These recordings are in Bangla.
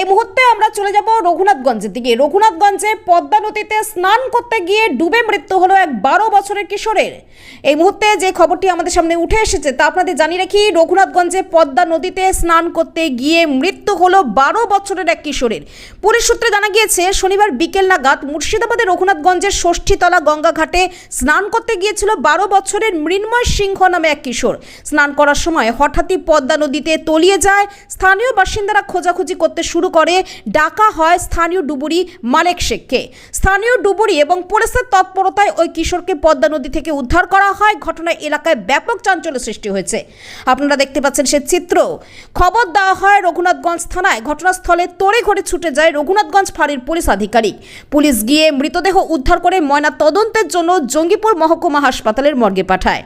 এই মুহূর্তে আমরা চলে যাব রঘুনাথগঞ্জের দিকে। রঘুনাথগঞ্জে পদ্মা নদীতে স্নান করতে গিয়ে ডুবে মৃত্যু হলো এক বারো বছরের কিশোরের। এই মুহূর্তে যে খবরটি আমাদের সামনে উঠে এসেছে তা আপনাদের জানিয়ে রাখি, রঘুনাথগঞ্জে পদ্মা নদীতে স্নান করতে গিয়ে মৃত্যু হলো বারো বছরের এক কিশোরের। পুলিশ সূত্রে জানা গিয়েছে, শনিবার বিকেল নাগাদ মুর্শিদাবাদের রঘুনাথগঞ্জের ষষ্ঠীতলা গঙ্গা ঘাটে স্নান করতে গিয়েছিল বারো বছরের মৃন্ময় সিংহ নামে এক কিশোর। স্নান করার সময় হঠাৎই পদ্মা নদীতে তলিয়ে যায়। স্থানীয় বাসিন্দারা খোঁজাখুঁজি করতে শুরু করে, ডাকা হয় স্থানীয় ডুবুরি মালেক শেখকে। স্থানীয় ডুবুরি এবং পুলিশের তৎপরতায় ওই কিশোরকে পদ্মা নদী থেকে উদ্ধার করা হয়। ঘটনায় এলাকায় ব্যাপক চাঞ্চল্য সৃষ্টি হয়েছে। আপনারা দেখতে পাচ্ছেন সে চিত্র। খবর দেওয়া হয় রঘুনাথগঞ্জ থানায়। ঘটনাস্থলে তড়ে ঘড়ি ছুটে যায় রঘুনাথগঞ্জ ফাঁড়ির পুলিশ আধিকারিক। পুলিশ গিয়ে মৃতদেহ উদ্ধার করে ময়না তদন্তের জন্য জঙ্গিপুর মহকুমা হাসপাতালের মর্গে পাঠায়।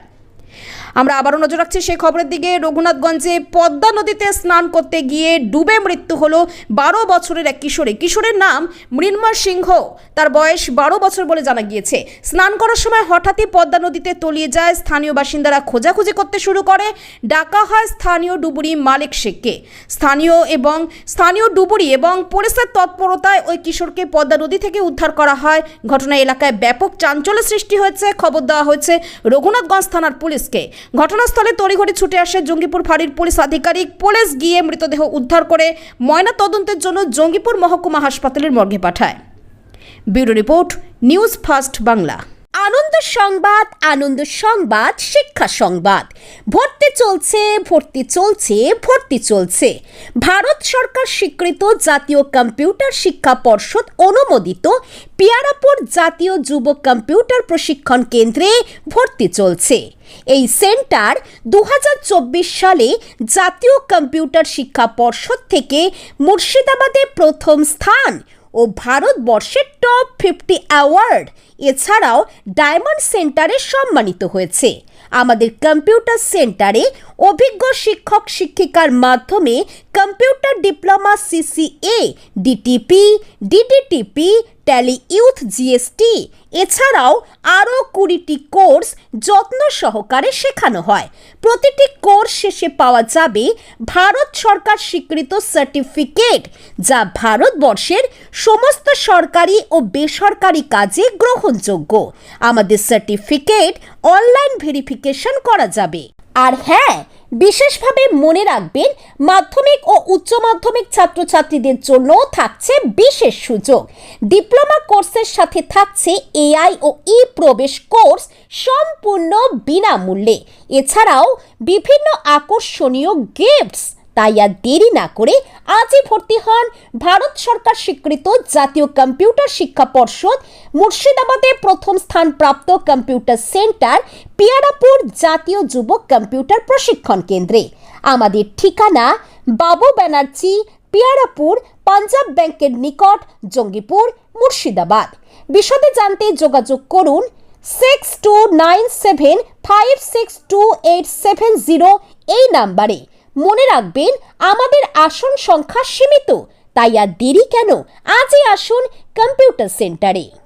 আমরা আবারও নজর রাখছি সেই খবরের দিকে। রঘুনাথগঞ্জে পদ্মা নদীতে স্নান করতে গিয়ে ডুবে মৃত্যু হলো বারো বছরের এক কিশোরে। কিশোরের নাম মৃন্ময় সিংহ। তার বয়স বারো বছর বলে জানা গিয়েছে। স্নান করার সময় হঠাৎই পদ্মা নদীতে তলিয়ে যায়। স্থানীয় বাসিন্দারা খোঁজাখুঁজি করতে শুরু করে। ডাকা হয় স্থানীয় ডুবুরি মালিক শেখকে। স্থানীয় এবং স্থানীয় ডুবুরি এবং পুলিশের তৎপরতায় ওই কিশোরকে পদ্মা নদী থেকে উদ্ধার করা হয়। ঘটনায় এলাকায় ব্যাপক চাঞ্চল্য সৃষ্টি হয়েছে। খবর দেওয়া হয়েছে রঘুনাথগঞ্জ থানার পুলিশকে। ঘটনাস্থলে তড়িঘড়ি ছুটে আসে জঙ্গিপুর ফাঁড়ির পুলিশ আধিকারিক। পুলিশ গিয়ে মৃতদেহ উদ্ধার করে ময়না তদন্তের জন্য জঙ্গিপুর মহকুমা হাসপাতালের মর্গে পাঠায়। Bureau report, news first Bangla. Ananda Sangbad Ananda Sangbad, শিক্ষা সংবাদ। ভর্তি চলছে ভর্তি চলছে ভর্তি চলছে। ভারত সরকার স্বীকৃত জাতীয় কম্পিউটার শিক্ষা পর্ষদ অনুমোদিত পিয়ারাপুর জাতীয় যুব কম্পিউটার প্রশিক্ষণ কেন্দ্রে ভর্তি চলছে। এই সেন্টার দু হাজার চব্বিশ সালে জাতীয় কম্পিউটার শিক্ষা পর্ষদ থেকে মুর্শিদাবাদে প্রথম স্থান ও ভারতবর্ষের টপ ফিফটি অ্যাওয়ার্ড এছাড়াও ডায়মন্ড সেন্টারে সম্মানিত হয়েছে। আমাদের কম্পিউটার সেন্টারে অভিজ্ঞ শিক্ষক শিক্ষিকার মাধ্যমে computer diploma CCA DTP DDTP tally youth GST এছাড়াও আরও কুড়িটি কোর্স যত্ন সহকারে শেখানো হয়। প্রতিটি কোর্স শেষে পাওয়া যাবে ভারত সরকার স্বীকৃত সার্টিফিকেট যা ভারতবর্ষের সমস্ত সরকারি ও বেসরকারি কাজে গ্রহণযোগ্য। আমাদের সার্টিফিকেট অনলাইন ভেরিফিকেশন করা যাবে। আর হ্যাঁ বিশেষভাবে মনে রাখবেন, মাধ্যমিক ও উচ্চ মাধ্যমিক ছাত্রছাত্রীদের জন্য থাকছে বিশেষ সুযোগ। ডিপ্লোমা কোর্সের সাথে থাকছে এআই ও ই প্রবেশ কোর্স সম্পূর্ণ বিনামূল্যে। এছাড়াও বিভিন্ন আকর্ষণীয় গিফটস তাই আর দেরি না করে আজই ভর্তি হন ভারত সরকার স্বীকৃত জাতীয় কম্পিউটার শিক্ষা পর্ষদ। মুর্শিদাবাদে প্রথম স্থানপ্রাপ্ত কম্পিউটার সেন্টার পিয়ারাপুর জাতীয় যুব কম্পিউটার প্রশিক্ষণ কেন্দ্রে। আমাদের ঠিকানা বাবু ব্যানার্জি, পিয়ারাপুর, পাঞ্জাব ব্যাংকের নিকট, জঙ্গিপুর, মুর্শিদাবাদ। বিশদে জানতে যোগাযোগ করুন six two nine seven five six two eight seven zero এই নাম্বারে। মনে রাখবেন আমাদের আসন সংখ্যা সীমিত তাই আর দেরি কেন? আজই আসুন কম্পিউটার সেন্টারে